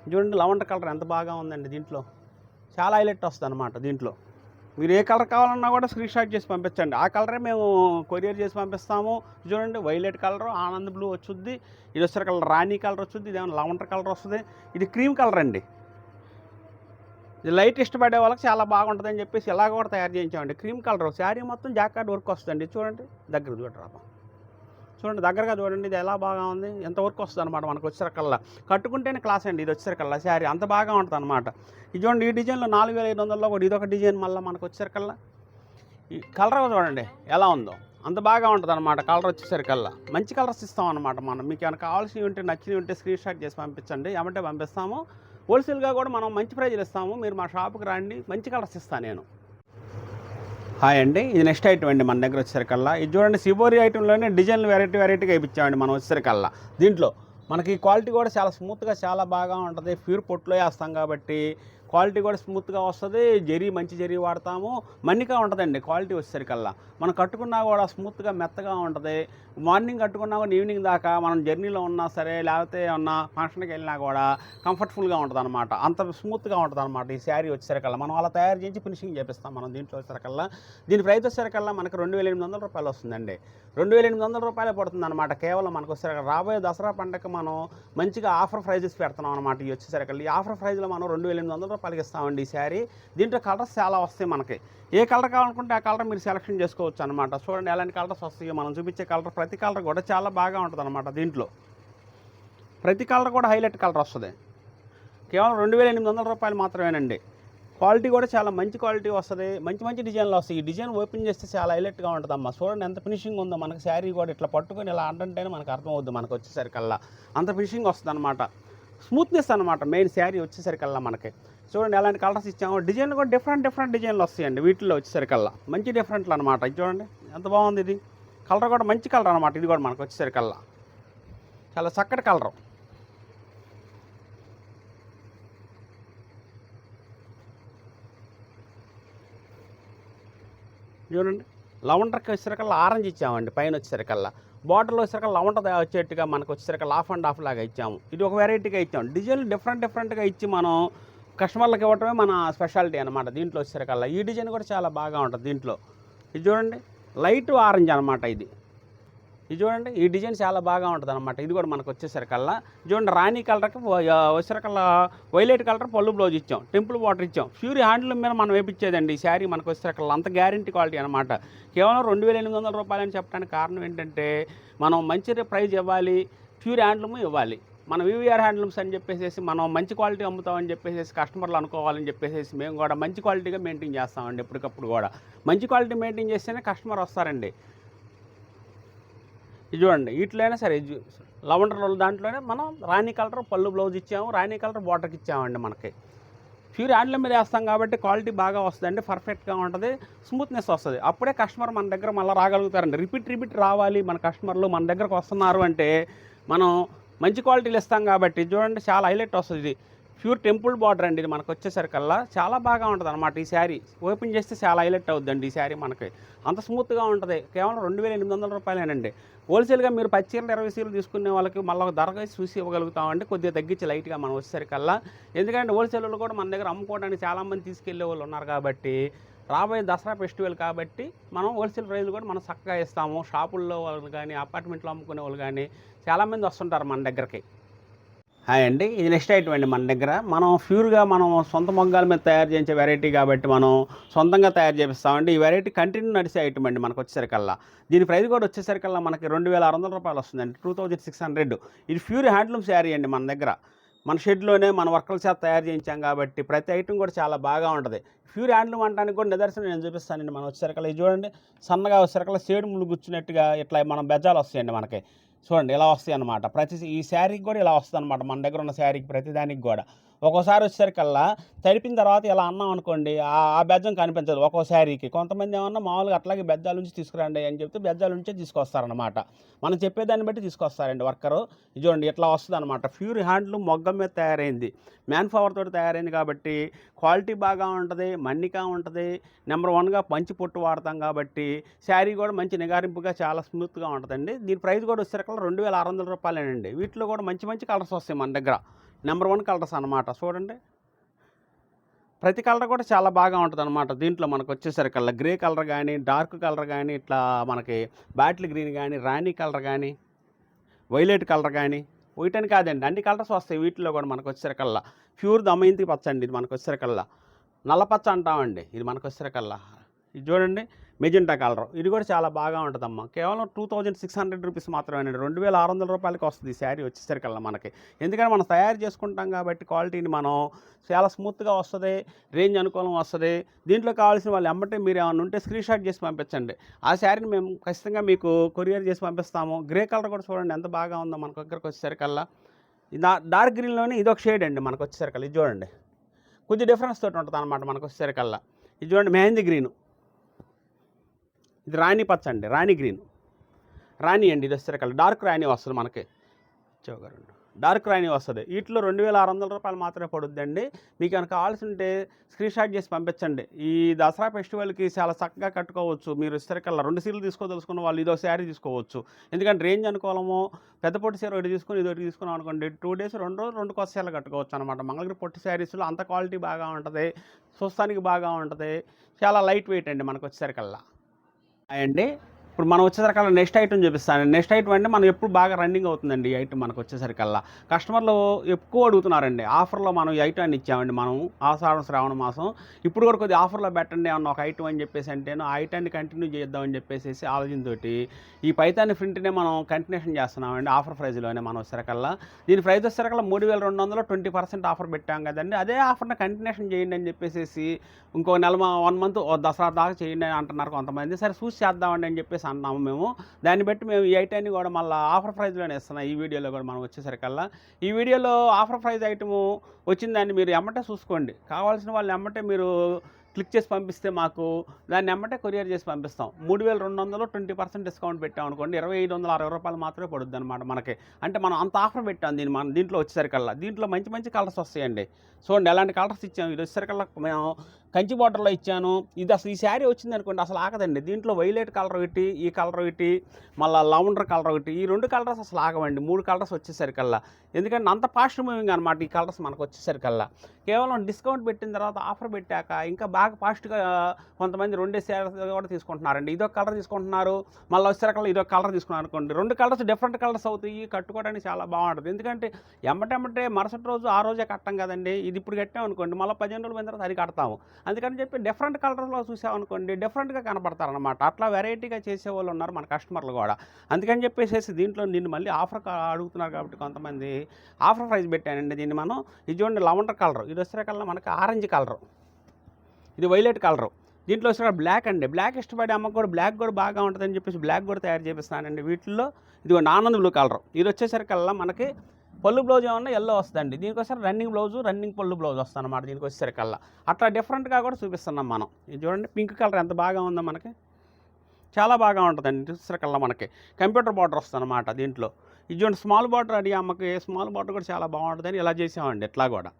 B: చూడండి లవండర్ కలర్ ఎంత బాగా ఉందండి దీంట్లో. చాలా హైలైట్ వస్తుంది అనమాట దీంట్లో. మీరు ఏ కలర్ కావాలన్నా కూడా స్క్రీన్ షాట్ చేసి పంపించండి. ఆ కలరే మేము కొరియర్ చేసి పంపిస్తాము. చూడండి వైలెట్ కలర్ ఆనంద్ బ్లూ వచ్చుద్ది. ఇది వచ్చే కలర్ రాణి కలర్ వచ్చుద్ది. ఇదేమన్నా లవండర్ కలర్ వస్తుంది. ఇది క్రీమ్ కలర్ అండి. లైట్ ఇష్టపడే వాళ్ళకి చాలా బాగుంటుందని చెప్పేసి ఇలా కూడా తయారు చేయించామండి. క్రీమ్ కలర్ శారీ మొత్తం జాకెట్ వర్క్ వస్తుందండి. చూడండి దగ్గర చూడరా చూడండి దగ్గరగా చూడండి ఇది ఎలా బాగా ఉంది ఎంత వర్క్ వస్తుంది అనమాట మనకు వచ్చేసరికల్లా. కట్టుకుంటేనే క్లాస్ అండి ఇది వచ్చేసరికల్లా శారీ అంత బాగా ఉంటుంది అనమాట ఇది చూడండి ఈ డిజైన్లో నాలుగు వేల ఐదు వందల్లో కూడా ఇదొక డిజైన్ మళ్ళీ మనకు వచ్చేసరికల్లా. ఈ కలర్ చూడండి ఎలా ఉందో. అంత బాగా ఉంటుంది అనమాట కలర్ వచ్చేసరికల్లా. మంచి కలర్స్ ఇస్తాం అనమాట మనం. మీకు ఏమైనా కావాల్సినవి ఉంటే నచ్చినవి ఉంటే స్క్రీన్ షాట్ చేసి పంపించండి. ఏమంటే పంపిస్తాము. హోల్సేల్గా కూడా మనం మంచి ప్రైజ్లు ఇస్తాము. మీరు మా షాప్కి రండి. మంచి కలర్స్ ఇస్తాను నేను. హాయ్ అండి. ఇది నెక్స్ట్ ఐటమ్ అండి మన దగ్గర వచ్చేసరికల్లా. ఇది చూడండి సిబోరి ఐటెంలోనే డిజైన్లు వెరైటీ వెరైటీగా ఇప్పించామండి మనం వచ్చేసరికల్లా. దీంట్లో మనకి క్వాలిటీ కూడా చాలా స్మూత్గా చాలా బాగా ఉంటుంది. ప్యూర్ పొట్టులో వేస్తాం కాబట్టి క్వాలిటీ కూడా స్మూత్గా వస్తుంది. జరీ మంచి జరీ వాడతాము. మన్నిగా ఉంటుందండి క్వాలిటీ వచ్చేసరికల్లా. మనం కట్టుకున్నా కూడా స్మూత్గా మెత్తగా ఉంటుంది. మార్నింగ్ కట్టుకున్నా కూడా ఈవినింగ్ దాకా మనం జర్నీలో ఉన్నా సరే లేకపోతే ఏమన్నా ఫంక్షన్కి వెళ్ళినా కూడా కంఫర్టబుల్గా ఉంటుంది అనమాట అంత స్మూత్గా ఉంటుంది అనమాట ఈ శారీ వచ్చేసరికల్లా. మనం అలా తయారు చేసి ఫినిషింగ్ చేపిస్తాం మనం దీంట్లో వచ్చేసరికల్లా. దీని ప్రైస్ వచ్చేసరికల్లా మనకు రెండు వేల ఎనిమిది వందల రూపాయలు వస్తుందండి. రెండు వేల ఎనిమిది వందల రూపాయలే పడుతుంది అనమాట కేవలం మనకు వచ్చేసరికి రాబోయే దసరా పండగకి మనం మంచిగా ఆఫర్ ప్రైజెస్ పెడుతున్నాం అనమాట ఈ వచ్చేసరికి ఈ ఆఫర్ ప్రైజ్లో మనం రెండు వేల ఎనిమిది వందల రూపాయలకి ఇస్తామండి ఈ శారీ. దీంట్లో కలర్స్ చాలా వస్తాయి మనకి. ఏ కలర్ కావాలనుకుంటే ఆ కలర్ మీరు సెలెక్షన్ చేసుకోవచ్చు అనమాట చూడండి ఎలాంటి కలర్స్ వస్తాయో మనం చూపించే కలర్ ప్రతి కలర్ కూడా చాలా బాగా ఉంటుంది అనమాట దీంట్లో. ప్రతి కలర్ కూడా హైలైట్ కలర్ వస్తుంది. కేవలం రెండు వేల ఎనిమిది వందల రూపాయలు మాత్రమేనండి. క్వాలిటీ కూడా చాలా మంచి క్వాలిటీ వస్తుంది. మంచి మంచి డిజైన్లు వస్తాయి. ఈ డిజైన్ ఓపెన్ చేస్తే చాలా హైలైట్గా ఉంటుంది అమ్మ చూడండి ఎంత ఫినిషింగ్ ఉందో మనకి శారీ కూడా ఇట్లా పట్టుకొని ఇలా అంటంటేనే మనకు అర్థమవుద్ది మనకు వచ్చేసరికల్లా. అంత ఫినిషింగ్ వస్తుంది అనమాట స్మూత్నెస్ అనమాట మెయిన్ శారీ వచ్చేసరికల్లా మనకి. చూడండి ఎలాంటి కలర్స్ ఇచ్చాము. డిజైన్లు కూడా డిఫరెంట్ డిఫరెంట్ డిజైన్లు వస్తాయండి వీటిలో వచ్చేసరికల్లా. మంచి డిఫరెంట్లు అనమాట ఇది చూడండి ఎంత బాగుంది ఇది. కలర్ కూడా మంచి కలర్ అనమాట ఇది కూడా మనకు వచ్చేసరికల్లా. చాలా చక్కటి కలరు చూడండి లవండర్కి వచ్చేసరికల్లా ఆరెంజ్ ఇచ్చామండి పైన వచ్చేసరికల్లా. బాటిల్ వచ్చేసరికి లవంట వచ్చేట్టుగా మనకు వచ్చేసరికి లాఫ్ అండ్ ఆఫ్ లాగా ఇచ్చాము. ఇది ఒక వెరైటీగా ఇచ్చాము డిజైన్ డిఫరెంట్ డిఫరెంట్గా ఇచ్చి మనం కస్టమర్లకు ఇవ్వటమే మన స్పెషాలిటీ అనమాట దీంట్లో వచ్చేసరికల్లా ఈ డిజైన్ కూడా చాలా బాగా ఉంటుంది దీంట్లో. ఇది చూడండి. లైట్ ఆరెంజ్ అనమాట ఇది. ఇది చూడండి. ఈ డిజైన్ చాలా బాగా ఉంటుంది అనమాట ఇది కూడా మనకు వచ్చేసరికల్లా చూడండి రాణి కలర్కి వచ్చేసరికల్లా వైలెట్ కలర్ పళ్ళు బ్లౌజ్ ఇచ్చాం. టెంపుల్ వాటర్ ఇచ్చాం. ప్యూర్ హ్యాండ్లూమ్ మీద మనం వేపించేదండి. ఈ శారీ మనకు వచ్చేసరికల్లా అంత గ్యారంటీ క్వాలిటీ అనమాట కేవలం రెండు వేల ఎనిమిది వందల రూపాయలని చెప్పడానికి కారణం ఏంటంటే మనం మంచి ప్రైజ్ ఇవ్వాలి ప్యూర్ హ్యాండ్లూమ్ ఇవ్వాలి. మన వివిఆర్ హ్యాండ్లూమ్స్ అని చెప్పేసి మనం మంచి క్వాలిటీ అమ్ముతామని చెప్పేసి కస్టమర్లు అనుకోవాలని చెప్పేసి మేము కూడా మంచి క్వాలిటీగా మెయింటైన్ చేస్తామండి ఎప్పటికప్పుడు కూడా. మంచి క్వాలిటీ మెయింటైన్ చేస్తేనే కస్టమర్ వస్తారండి. ఇది చూడండి వీటిలోనే సరే లవండర్ రోల్ దాంట్లోనే మనం రాణి కలర్ పళ్ళు బ్లౌజ్ ఇచ్చాము రాణి కలర్ బార్డర్కి ఇచ్చామండి మనకి. ప్యూర్ హ్యాండ్లూమ్ మీద వేస్తాం కాబట్టి క్వాలిటీ బాగా వస్తుందండి పర్ఫెక్ట్గా ఉంటుంది స్మూత్నెస్ వస్తుంది. అప్పుడే కస్టమర్ మన దగ్గర మళ్ళీ రాగలుగుతారండి. రిపీట్ రిపీట్ రావాలి మన కస్టమర్లు మన దగ్గరకు వస్తున్నారు అంటే మనం మంచి క్వాలిటీలు ఇస్తాం కాబట్టి చూడండి చాలా హైలైట్ వస్తుంది ఇది. ప్యూర్ టెంపుల్ బార్డర్ అండి ఇది మనకు వచ్చేసరికల్లా. చాలా బాగా ఉంటుంది అనమాట ఈ శారీ. ఓపెన్ చేస్తే చాలా హైలైట్ అవుద్దండి ఈ శారీ మనకి. అంత స్మూత్గా ఉంటుంది. కేవలం రెండు వేల ఎనిమిది వందల రూపాయలేనండి. హోల్సేల్గా మీరు పది చీరలు ఇరవై చీరలు తీసుకునే వాళ్ళకి మళ్ళీ ఒక ధర చూసి ఇవ్వగలుగుతామండి. కొద్దిగా తగ్గించి లైట్గా మనం వచ్చేసరికల్లా. ఎందుకంటే హోల్సేల్ కూడా మన దగ్గర అమ్ముకోవడానికి చాలామంది తీసుకెళ్ళే వాళ్ళు ఉన్నారు కాబట్టి రాబోయే దసరా ఫెస్టివల్ కాబట్టి మనం హోల్సేల్ ప్రైస్ కూడా మనం చక్కగా ఇస్తాము. షాపుల్లో వాళ్ళు కానీ అపార్ట్మెంట్లో అమ్ముకునే వాళ్ళు కానీ చాలామంది వస్తుంటారు మన దగ్గరికి. హాయ్ అండి. ఇది నెక్స్ట్ ఐటమ్ అండి మన దగ్గర. మనం ప్యూర్గా మనం సొంత మొగ్గాల మీద తయారు చేసే వెరైటీ కాబట్టి మనం సొంతంగా తయారు చేపిస్తామండి. ఈ వెరైటీ కంటిన్యూ నడిచే ఐటమ్ అండి మనకు వచ్చేసరికల్లా. దీని ప్రైస్ కూడా వచ్చేసరికల్లా మనకి రెండు వేల ఆరు వందల రూపాయలు వస్తుందండి. Two thousand six hundred. ఇది ప్యూర్ హ్యాండ్లూమ్ శారీ అండి మన దగ్గర. మన షెడ్లోనే మన వర్కల చేత తయారు చేయించాం కాబట్టి ప్రతి ఐటమ్ కూడా చాలా బాగా ఉంటుంది. ప్యూర్ హ్యాండ్లూమ్ అంటానికి కూడా నిదర్శనం నేను చూపిస్తానండి. మనం వచ్చేసరికల్లా ఇది చూడండి. సన్నగా వచ్చేసరికల్లా సేడుములు గుచ్చినట్టుగా ఇట్లా మనం బెజ్జాలు వస్తాయండి మనకి. చూడండి ఇలా వస్తాయి అన్నమాట ప్రతి ఈ శారీకి కూడా ఇలా వస్తుంది అనమాట మన దగ్గర ఉన్న శారీకి ప్రతి దానికి కూడా. ఒక్కోసారి వచ్చేసరికల్లా తడిపిన తర్వాత ఇలా అన్నాం అనుకోండి ఆ బెజ్జం కనిపించదు ఒక్కో శారీకి. కొంతమంది ఏమన్నా మామూలుగా అట్లాగే బెజ్జాల నుంచి తీసుకురండి అని చెప్తే బెజ్జాల నుంచే తీసుకొస్తారనమాట మనం చెప్పేదాన్ని బట్టి తీసుకొస్తారండి వర్కరు. చూడండి ఇట్లా వస్తుంది అనమాట ప్యూర్ హ్యాండ్లు మొగ్గం మీద తయారైంది. మ్యాన్ పవర్ తోటి తయారైంది కాబట్టి క్వాలిటీ బాగా ఉంటుంది మన్నిక ఉంటుంది. నెంబర్ వన్గా పంచి పొట్టు వాడతాం కాబట్టి శారీ కూడా మంచి నిగారింపుగా చాలా స్మూత్గా ఉంటుందండి. దీని ప్రైస్ కూడా వచ్చేసరికి రెండు వేల ఆరు వందల రూపాయలేనండి. వీటిలో కూడా మంచి మంచి కలర్స్ వస్తాయి మన దగ్గర. నెంబర్ వన్ కలర్స్ అనమాట చూడండి. ప్రతి కలర్ కూడా చాలా బాగా ఉంటుంది అనమాట దీంట్లో మనకు వచ్చేసరికల్లా గ్రే కలర్ కానీ డార్క్ కలర్ కానీ ఇట్లా మనకి బాటిల్ గ్రీన్ కానీ రాణి కలర్ కానీ వైలెట్ కలర్ కానీ వీటని కాదండి. అన్ని కలర్స్ వస్తాయి. వీటిలో కూడా మనకు వచ్చేసరికల్లా ప్యూర్ దమయంతి పచ్చ అండి ఇది మనకు వచ్చేసరికల్లా నల్ల పచ్చ అంటామండి. ఇది మనకు వచ్చేసరికల్లా ఇది చూడండి మెజెంటా కలర్. ఇది కూడా చాలా బాగా ఉంటుందమ్మా. కేవలం two thousand six hundred rupees మాత్రమేనండి రెండు వేల ఆరు వందల రూపాయలకి వస్తుంది ఈ శారీ వచ్చేసరికల్లా మనకి. ఎందుకంటే మనం తయారు చేసుకుంటాం కాబట్టి క్వాలిటీని మనం చాలా స్మూత్గా వస్తుంది రేంజ్ అనుకూలం వస్తుంది. దీంట్లో కావాల్సిన వాళ్ళు ఎమ్మటే మీరు ఏమైనా ఉంటే స్క్రీన్ షాట్ చేసి పంపించండి. ఆ శారీని మేము ఖచ్చితంగా మీకు కొరియర్ చేసి పంపిస్తాము. గ్రే కలర్ కూడా చూడండి ఎంత బాగా ఉందో మనకు దగ్గరకు వచ్చేసరికల్లా. దా డార్క్ గ్రీన్లోనే ఇది ఒక షేడ్ అండి మనకు వచ్చేసరికల్లా. ఇది చూడండి. కొద్ది డిఫరెన్స్ తోటి ఉంటుంది అనమాట మనకు వచ్చేసరికల్లా. ఇది చూడండి మెహందీ గ్రీను. ఇది రాణి పచ్చ అండి రాణి గ్రీన్. రాణి అండి ఇది వచ్చేసరికల్లా డార్క్ రాణి వస్తుంది మనకి. చౌగారండి డార్క్ రాణి వస్తుంది. వీటిలో రెండు వేల ఆరు వందల రూపాయలు మాత్రమే పడుద్దండి. మీకు కనుక కావాల్సి ఉంటే స్క్రీన్ షాట్ చేసి పంపించండి. ఈ దసరా ఫెస్టివల్కి చాలా చక్కగా కట్టుకోవచ్చు. మీరు వచ్చేసరికల్లా రెండు సీలు తీసుకోదలుచుకున్న వాళ్ళు ఇదో శారీ తీసుకోవచ్చు. ఎందుకంటే రేంజ్ అనుకోవడము పెద్ద పొట్టి సీర ఒకటి తీసుకుని ఇది ఒకటి తీసుకున్నాం అనుకోండి టూ డేస్ రెండు రోజులు రెండు కొత్త సీరలు కట్టుకోవచ్చు అనమాట మంగళగిరి పొట్టి శారీస్లో అంత క్వాలిటీ బాగా ఉంటుంది చూస్తానికి బాగా ఉంటుంది. చాలా లైట్ వెయిట్ అండి మనకు వచ్చేసరికల్లా అండి ఇప్పుడు మనం వచ్చేసరికల్లా నెక్స్ట్ ఐటమ్ చూపిస్తాను. నెక్స్ట్ ఐటమ్ అంటే మనం ఎప్పుడు బాగా రన్నింగ్ అవుతుందండి ఈ ఐటమ్ మనకు వచ్చేసరికల్లా. కస్టమర్లు ఎక్కువ అడుగుతున్నారండి. ఆఫర్లో మనం ఈ ఐటమ్ ఇచ్చామండి మనం. ఆషాఢం శ్రావణ మాసం. ఇప్పుడు కూడా కొద్దిగా ఆఫర్లో పెట్టండి అన్న ఒక ఐటమ్ అని చెప్పేసి అంటే ఆ ఐటాన్ని కంటిన్యూ చేద్దామని చెప్పేసి ఆలోచనతోటి ఈ పైతాన్ని ప్రింట్నే మనం కంటిన్యూషన్ చేస్తున్నామండి ఆఫర్ ప్రైజ్లోనే మనం వచ్చేసరికల్లా. దీని ప్రైస్ వచ్చేసరికల్లా మూడు వేల రెండు వందలు ట్వంటీ పర్సెంట్ ఆఫర్ పెట్టాం కదండి. అదే ఆఫర్ని కంటిన్యూషన్ చేయండి అని చెప్పేసి ఇంకో నెల వన్ మంత్ దసరా దాకా చేయండి అని అంటున్నారు కొంతమంది. సరే చూసి చేద్దామండి అని చెప్పేసి అన్నాము మేము. దాన్ని బట్టి మేము ఈ ఐటాన్ని కూడా మళ్ళీ ఆఫర్ ప్రైస్లోనే ఇస్తున్నాం. ఈ వీడియోలో కూడా మనం వచ్చేసరికల్లా. ఈ వీడియోలో ఆఫర్ ప్రైజ్ ఐటము వచ్చిందాన్ని మీరు ఎమ్మటే చూసుకోండి. కావాల్సిన వాళ్ళు ఎమ్మటే మీరు క్లిక్ చేసి పంపిస్తే మాకు దాన్ని ఎమ్మటే కొరియర్ చేసి పంపిస్తాం. మూడు వేల రెండు వందలు ట్వంటీ పర్సెంట్ డిస్కౌంట్ పెట్టాం అనుకోండి. ఇరవై ఐదు వందల అరవై రూపాయలు మాత్రమే పడుద్ది అనమాట మనకి. అంటే మనం అంత ఆఫర్ పెట్టాం దీన్ని మనం దీంట్లో వచ్చేసరికల్లా. దీంట్లో మంచి మంచి కలర్స్ వస్తాయండి. చూడండి ఎలాంటి కలర్స్ ఇచ్చాము ఇది వచ్చేసరికల్లా మేము కంచి బార్డర్లో ఇచ్చాను. ఇది అసలు ఈ శారీ వచ్చింది అనుకోండి అసలు ఆగదండి. దీంట్లో వైలెట్ కలర్ ఒకటి ఈ కలర్ ఒకటి మళ్ళీ లవండర్ కలర్ ఒకటి ఈ రెండు కలర్స్ అసలు ఆగవండి. మూడు కలర్స్ వచ్చేసరికల్లా. ఎందుకంటే అంత ఫాస్ట్ మూవింగ్ అనమాట ఈ కలర్స్ మనకు వచ్చేసరికల్లా. కేవలం డిస్కౌంట్ పెట్టిన తర్వాత ఆఫర్ పెట్టాక ఇంకా బాగా ఫాస్ట్గా కొంతమంది రెండే శారీస్ కూడా తీసుకుంటున్నారండి. ఇదొక కలర్ తీసుకుంటున్నారు మళ్ళీ వచ్చేసరికల్లా ఇదొక కలర్ తీసుకున్నారు అనుకోండి. రెండు కలర్స్ డిఫరెంట్ కలర్స్ అవుతాయి కట్టుకోవడానికి చాలా బాగుంటుంది. ఎందుకంటే ఎమ్మటెమ్మటే మరుసటి రోజు ఆ రోజే కట్టం కదండి. ఇది ఇప్పుడు కట్టాం అనుకోండి మళ్ళీ పదిహేను రోజుల పోయిన తర్వాత అది కడతాము. అందుకని చెప్పి డిఫరెంట్ కలర్లో చూసామనుకోండి డిఫరెంట్గా కనపడతారనమాట అట్లా వెరైటీగా చేసేవాళ్ళు ఉన్నారు మన కస్టమర్లు కూడా. అందుకని చెప్పేసి దీంట్లో నిన్ను మళ్ళీ ఆఫర్ అడుగుతున్నారు కాబట్టి కొంతమంది ఆఫర్ ప్రైస్ పెట్టానండి దీన్ని మనం. ఇది చూడండి లవండర్ కలర్ ఇది వచ్చేసరికల్లా మనకి ఆరెంజ్ కలరు ఇది వైలెట్ కలరు దీంట్లో వచ్చిన బ్లాక్ అండి. బ్లాక్ ఇష్టపడే అమ్మకు కూడా బ్లాక్ కూడా బాగా ఉంటుందని చెప్పేసి బ్లాక్ కూడా తయారు చేపిస్తానండి వీటిల్లో. ఇది నానంద బ్లూ కలర్ ఇది వచ్చేసరికల్లా మనకి పళ్ళు బ్లౌజ్ ఏమన్నా ఎల్లో వస్తుందండి. దీనికోసం రన్నింగ్ బ్లౌజ్ రన్నింగ్ పళ్ళు బ్లౌజ్ వస్తుంది అనమాట దీనికి వచ్చేసరికల్లా అట్లా డిఫరెంట్గా కూడా చూపిస్తున్నాం మనం. ఇది చూడండి పింక్ కలర్ ఎంత బాగా ఉందో మనకి. చాలా బాగా ఉంటుందండి చూసేసరికల్లా మనకి. కంప్యూటర్ బార్డర్ వస్తుంది అనమాట దీంట్లో. ఇది చూడండి స్మాల్ బార్డర్ అడిగి అమ్మకి స్మాల్ బార్డర్ కూడా చాలా బాగుంటుందని ఇలా చేసామండి ఇట్లా కూడా.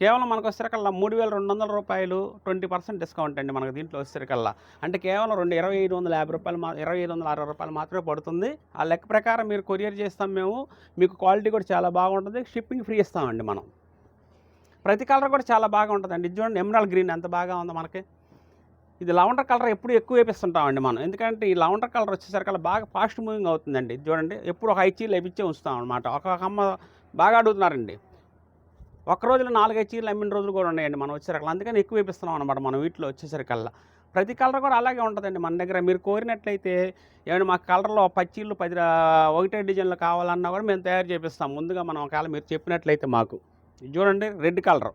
B: కేవలం మనకు వచ్చేసరికల్లా మూడు వేల రెండు వందల రూపాయలు ట్వంటీ పర్సెంట్ డిస్కౌంట్ అండి మనకు దీంట్లో వచ్చేసరికల్లా. అంటే కేవలం రెండు ఇరవై ఐదు వందల యాభై రూపాయలు మా ఇరవై ఐదు వందల అరవై రూపాయలు మాత్రమే పడుతుంది. ఆ లెక్క ప్రకారం మీరు కొరియర్ చేస్తాం మేము. మీకు క్వాలిటీ కూడా చాలా బాగుంటుంది. షిప్పింగ్ ఫ్రీ ఇస్తామండి మనం. ప్రతి కలర్ కూడా చాలా బాగా ఉంటుందండి ఇది చూడండి ఎమరాల్ గ్రీన్ ఎంత బాగా ఉందో మనకి. ఇది లవండర్ కలర్ ఎప్పుడు ఎక్కువ వేపిస్తుంటామండి మనం. ఎందుకంటే ఈ లవండర్ కలర్ వచ్చేసరికి బాగా ఫాస్ట్ మూవింగ్ అవుతుందండి. చూడండి ఎప్పుడు ఒక హైచీ లభించే ఉంచుతాం అనమాట ఒక ఒక అమ్మ బాగా అడుగుతున్నారండి. ఒక్క రోజులో నాలుగైదు చీరలు అమ్మిన రోజులు కూడా ఉన్నాయండి మనం వచ్చేసరికి. అందుకని ఎక్కువ వేపిస్తున్నాం అనమాట మనం వీటిలో వచ్చేసరికల్లా. ప్రతి కలర్ కూడా అలాగే ఉంటుందండి మన దగ్గర. మీరు కోరినట్లయితే ఏమైనా మా కలర్లో పచ్చీళ్ళు పది ఒకటే డిజైన్లు కావాలన్నా కూడా మేము తయారు చేపిస్తాం. ముందుగా మనం ఒకవేళ మీరు చెప్పినట్లయితే మాకు. చూడండి రెడ్ కలర్.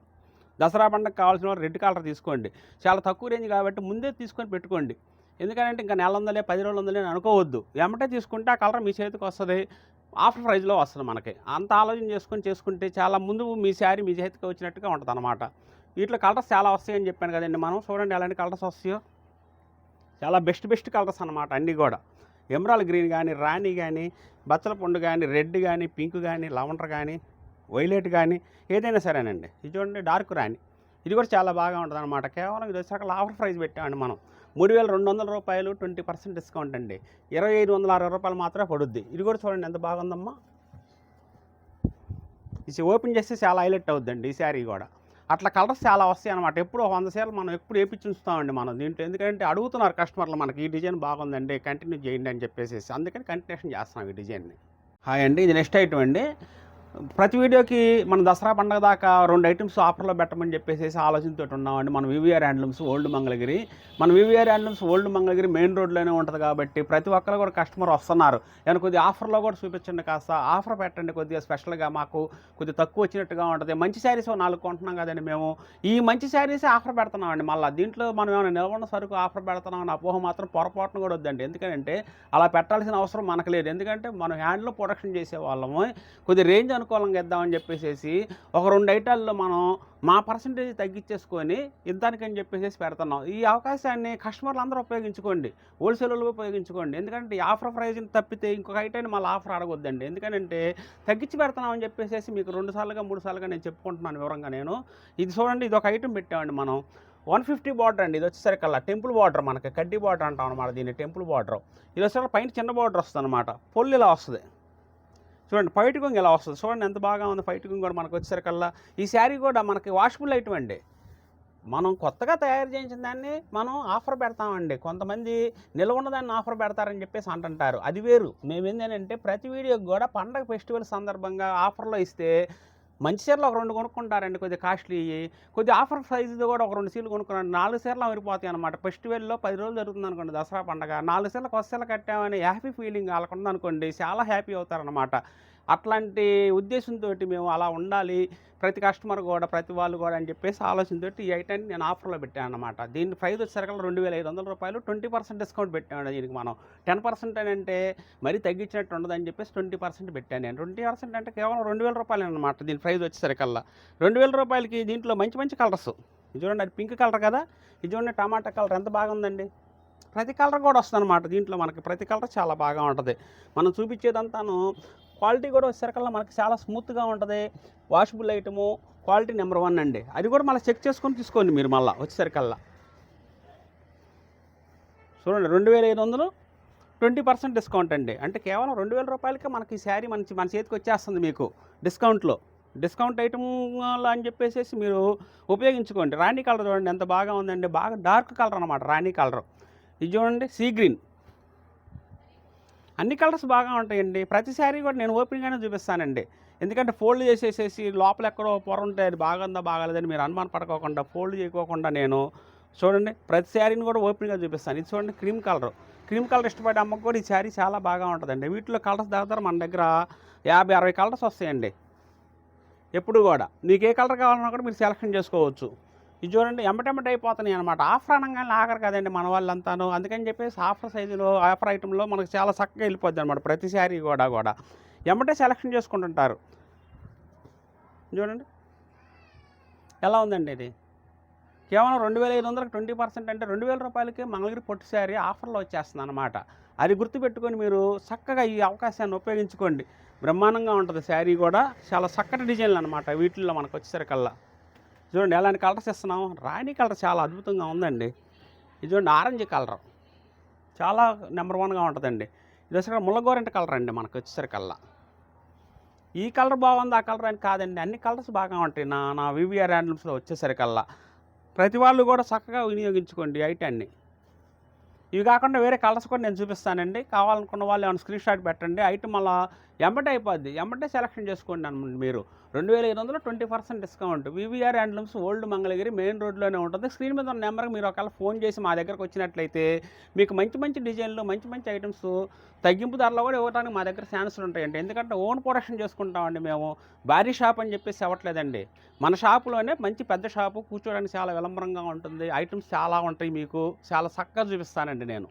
B: దసరా పండుగ కావాల్సిన వాళ్ళు రెడ్ కలర్ తీసుకోండి. చాలా తక్కువ రేంజ్ కాబట్టి ముందే తీసుకొని పెట్టుకోండి. ఎందుకంటే ఇంకా నెల వందలే పది రోజులు వందలే అని అనుకోవద్దు. వెంటనే తీసుకుంటే ఆ కలర్ మీ చేతికి వస్తుంది. ఆఫర్ ప్రైజ్లో వస్తుంది మనకి. అంత ఆలోచన చేసుకొని చేసుకుంటే చాలా ముందు మీ శారీ మీ చేతికి వచ్చినట్టుగా ఉంటుంది అనమాట వీటిలో కలర్స్ చాలా వస్తాయని చెప్పాను కదండి మనం. చూడండి ఎలాంటి కలర్స్ వస్తాయో. చాలా బెస్ట్ బెస్ట్ కలర్స్ అనమాట అన్నీ కూడా. ఎమరాల్ గ్రీన్ కానీ రాణి కానీ బచ్చల పండు కానీ రెడ్ కానీ పింక్ కానీ లవండర్ కానీ వైలెట్ కానీ ఏదైనా సరేనండి. ఇది చూడండి డార్క్ రాణి. ఇది కూడా చాలా బాగా ఉంటుంది అనమాట కేవలం ఇది వచ్చాక ఆఫర్ ప్రైస్ పెట్టామండి మనం. మూడు వేల రెండు వందల రూపాయలు ట్వంటీ పర్సెంట్ డిస్కౌంట్ అండి. ఇరవై ఐదు వందల అరవై రూపాయలు మాత్రమే పడుద్ది. ఇది కూడా చూడండి ఎంత బాగుందమ్మా. ఇది ఓపెన్ చేస్తే చాలా హైలైట్ అవుద్దండి ఈ శారీ కూడా. అట్లా కలర్స్ చాలా వస్తాయి అనమాట ఎప్పుడు వంద సార్లు మనం ఎప్పుడు వేపించి ఉంచుతామండి మనం దీంట్లో. ఎందుకంటే అడుగుతున్నారు కస్టమర్లు మనకి ఈ డిజైన్ బాగుందండి కంటిన్యూ చేయండి అని చెప్పేసి అందుకని కంటిన్యూషన్ చేస్తున్నాం ఈ డిజైన్ని. హాయ్ అండి ఇది నెక్స్ట్ ఐటమ్ అండి. ప్రతి వీడియోకి మన దసరా పండగ దాకా రెండు ఐటమ్స్ ఆఫర్లో పెట్టమని చెప్పేసి ఆలోచనతో ఉన్నామండి. మన వివిఆర్ హ్యాండ్లూమ్స్ ఓల్డ్ మంగళగిరి. మన VVR handlooms old Mangalagiri main రోడ్లోనే ఉంటుంది కాబట్టి ప్రతి ఒక్కరు కూడా కస్టమర్ వస్తున్నారు. నేను కొద్దిగా ఆఫర్లో కూడా చూపించండి కాస్త. ఆఫర్ పెట్టండి కొద్దిగా స్పెషల్గా మాకు కొద్దిగా తక్కువ వచ్చినట్టుగా ఉంటుంది. మంచి శారీస్ నాలుగు కొంటున్నాం కదండి మేము. ఈ మంచి శారీసే ఆఫర్ పెడుతున్నామండి. మళ్ళీ దీంట్లో మనం ఏమైనా నిలబడిన సరుకు ఆఫర్ పెడుతున్నాం అనే అపోహ మాత్రం పొరపాటున కూడా వద్దండి. ఎందుకంటే అలా పెట్టాల్సిన అవసరం మనకు లేదు. ఎందుకంటే మనం హ్యాండ్లో ప్రొడక్షన్ చేసే వాళ్ళము. కొద్ది రేంజ్ అనుకూలంగా ఇద్దామని చెప్పేసి ఒక రెండు ఐటాల్లో మనం మా పర్సంటేజ్ తగ్గించేసుకొని ఇద్దానికని చెప్పేసి పెడుతున్నాం. ఈ అవకాశాన్ని కస్టమర్లు అందరూ ఉపయోగించుకోండి. హోల్సేల్లో ఉపయోగించుకోండి. ఎందుకంటే ఈ ఆఫర్ ప్రైజ్ని తప్పితే ఇంకొక ఐటైన్ మళ్ళీ ఆఫర్ అడగొద్దండి. ఎందుకంటే తగ్గించి పెడుతున్నామని చెప్పేసి మీకు రెండు సార్లుగా మూడు సార్లుగా నేను చెప్పుకుంటున్నాను వివరంగా నేను. ఇది చూడండి ఇది ఒక ఐటెం పెట్టామండి మనం. వన్ ఫిఫ్టీ బార్డర్ అండి. ఇది వచ్చేసరికల్లా టెంపుల్ బార్డర్ మనకి. కడ్డీ బార్డర్ అంటాం అనమాట దీన్ని టెంపుల్ బార్డర్. ఇది వచ్చేసరికి పైన చిన్న బార్డర్ వస్తుంది అనమాట పొల్లు ఇలా వస్తుంది. చూడండి ఫైట్ కొంగు ఇలా వస్తుంది? చూడండి ఎంత బాగా ఉంది ఫైట్ కొంగు కూడా మనకు వచ్చేసరికల్లా. ఈ శారీ కూడా మనకి వాషబుల్ ఐటమ్ అండి. మనం కొత్తగా తయారు చేయించిన దాన్ని మనం ఆఫర్ పెడతామండి. కొంతమంది నిల్వ ఉన్నదాన్ని ఆఫర్ పెడతారని చెప్పేసి అంటుంటారు. అది వేరు. మేము ఏంటంటే ప్రతి వీడియోకి కూడా పండగ ఫెస్టివల్ సందర్భంగా ఆఫర్లో ఇస్తే మంచి చీరలు ఒక రెండు కొనుక్కుంటారండి. కొద్దిగా కాస్ట్లీ కొద్దిగా ఆఫర్ ప్రైస్ కూడా ఒక రెండు సీలు కొనుక్కున్నాను. నాలుగు చీరలు అమిరిపోతాయి అనమాట ఫెస్టివల్లో పది రోజులు జరుగుతుంది అనుకోండి దసరా పండగ. నాలుగు చీరలకు కొత్త చీరలు కట్టామని హ్యాపీ ఫీలింగ్ వాళ్ళకు అనుకోండి చాలా హ్యాపీ అవుతారనమాట అట్లాంటి ఉద్దేశంతో మేము అలా ఉండాలి. ప్రతి కస్టమర్ కూడా ప్రతి వాళ్ళు కూడా అని చెప్పేసి ఆలోచనతో ఈ ఐటాన్ని నేను ఆఫర్లో పెట్టాను అనమాట దీని ప్రైస్ వచ్చేసరికి రెండు వేల ఐదు వందల రూపాయలు ట్వంటీ పర్సెంట్ డిస్కౌంట్ పెట్టాను దీనికి మనం. టెన్ పర్సెంట్ అని అంటే మరీ తగ్గించినట్టు ఉండదని చెప్పేసి ట్వంటీ పర్సెంట్ పెట్టాను నేను. ట్వంటీ పర్సెంట్ అంటే కేవలం రెండు వేల రూపాయలు అనమాట దీని ప్రైస్ వచ్చేసరికల్లా రెండు వేల రూపాయలకి దీంట్లో మంచి మంచి కలర్స్. ఇది చూడండి అది పింక్ కలర్ కదా? ఇది చూడండి టమాటా కలర్ ఎంత బాగుందండి? ప్రతి కలర్ కూడా వస్తుంది అనమాట దీంట్లో మనకి ప్రతి కలర్ చాలా బాగా ఉంటుంది. మనం చూపించేదంతాను క్వాలిటీ కూడా వచ్చేసరికల్లా మనకి చాలా స్మూత్గా ఉంటుంది. Washable item quality number one అండి. అది కూడా మళ్ళీ చెక్ చేసుకొని తీసుకోండి మీరు మళ్ళీ వచ్చేసరికల్లా. చూడండి రెండు వేల ఐదు వందలు ట్వంటీ పర్సెంట్ డిస్కౌంట్ అండి. అంటే కేవలం రెండు వేల రూపాయలకే మనకి ఈ శారీ మంచి మన చేతికి వచ్చేస్తుంది మీకు డిస్కౌంట్లో. డిస్కౌంట్ ఐటమ్లో అని చెప్పేసి మీరు ఉపయోగించుకోండి. రాణి కలర్ చూడండి ఎంత బాగా ఉందండి. బాగా డార్క్ కలర్ అనమాట రాణి కలర్. ఇది చూడండి సీ గ్రీన్ అన్ని కలర్స్ బాగా ఉంటాయండి. ప్రతి శారీ కూడా నేను ఓపెన్గానే చూపిస్తానండి. ఎందుకంటే ఫోల్డ్ చేసేసేసి లోపల ఎక్కడో పొర ఉంటే అది బాగుందా బాగాలేదని మీరు అనుమాన పడుకోకుండా ఫోల్డ్ చేయకోకుండా నేను చూడండి ప్రతి శారీని కూడా ఓపెన్గా చూపిస్తాను. ఇది చూడండి క్రీమ్ కలర్ క్రీమ్ కలర్ ఇష్టపడే అమ్మకు కూడా ఈ శారీ చాలా బాగా ఉంటుందండి. వీటిలో కలర్స్ దగ్గర మన దగ్గర యాభై అరవై కలర్స్ వస్తాయండి. ఎప్పుడు కూడా. మీకు ఏ కలర్ కావాలన్నా కూడా మీరు సెలెక్షన్ చేసుకోవచ్చు. ఇది చూడండి ఎమ్మటెమ్మట అయిపోతున్నాయి అనమాట ఆఫర్ అనగానే ఆఖరు కదండి మన వాళ్ళంతాను. అందుకని చెప్పేసి ఆఫర్ సైజులో ఆఫర్ ఐటెంలో మనకు చాలా చక్కగా వెళ్ళిపోద్ది అనమాట ప్రతి శారీ కూడా కూడా. ఎంబటే సెలెక్షన్ చేసుకుంటుంటారు. చూడండి. ఎలా ఉందండి ఇది? కేవలం రెండు వేల ఐదు వందలకు ట్వంటీ పర్సెంట్ అంటే రెండు వేల రూపాయలకి మంగళగిరి పొట్టి శారీ ఆఫర్లో వచ్చేస్తుంది అనమాట అది గుర్తుపెట్టుకొని మీరు చక్కగా ఈ అవకాశాన్ని ఉపయోగించుకోండి. బ్రహ్మాండంగా ఉంటుంది శారీ కూడా. చాలా చక్కటి డిజైన్లు అనమాట వీటిల్లో మనకు వచ్చేసరికల్లా. చూడండి ఎలాంటి కలర్స్ ఇస్తున్నాం రాణి కలర్ చాలా అద్భుతంగా ఉందండి. ఇది చూడండి ఆరెంజ్ కలర్. చాలా నెంబర్ వన్గా ఉంటుందండి. ఇది వచ్చేసరికి ముల్లగోరెంట కలర్ అండి మనకు వచ్చేసరికల్లా. ఈ కలర్ బాగుంది ఆ కలర్ అని కాదండి. అన్ని కలర్స్ బాగా ఉంటాయి. నా నా వివిఆర్ హ్యాండ్లూమ్స్లో వచ్చేసరికల్లా. ప్రతి వాళ్ళు కూడా చక్కగా వినియోగించుకోండి ఈ ఐటాన్ని ఇవి కాకుండా వేరే కలర్స్ కూడా నేను చూపిస్తానండి. కావాలనుకున్న వాళ్ళు ఏమైనా స్క్రీన్ షాట్ పెట్టండి. ఐటమ్ అలా ఎంబటే అయిపోద్ది. ఎంబటే సెలక్షన్ చేసుకోండి అనమాట మీరు. రెండు వేల ఐదు వందలు twenty percent discount. VVR handlooms old Mangalagiri main రోడ్లోనే ఉంటుంది. స్క్రీన్ మీద ఉన్న నెంబర్కి మీరు ఒకవేళ ఫోన్ చేసి మా దగ్గరకు వచ్చినట్లయితే మీకు మంచి మంచి డిజైన్లు మంచి మంచి ఐటమ్స్ తగ్గింపు ధరలో కూడా ఇవ్వడానికి మా దగ్గర ఛాన్సులు ఉంటాయండి. ఎందుకంటే ఓన్ ప్రొడక్షన్ చేసుకుంటామండి మేము. భారీ షాప్ అని చెప్పేసి ఇవ్వట్లేదండి. మన షాపులోనే మంచి పెద్ద షాపు కూర్చోడానికి చాలా విలంబరంగా ఉంటుంది. ఐటమ్స్ చాలా ఉంటాయి మీకు. చాలా చక్కగా చూపిస్తానండి నేను.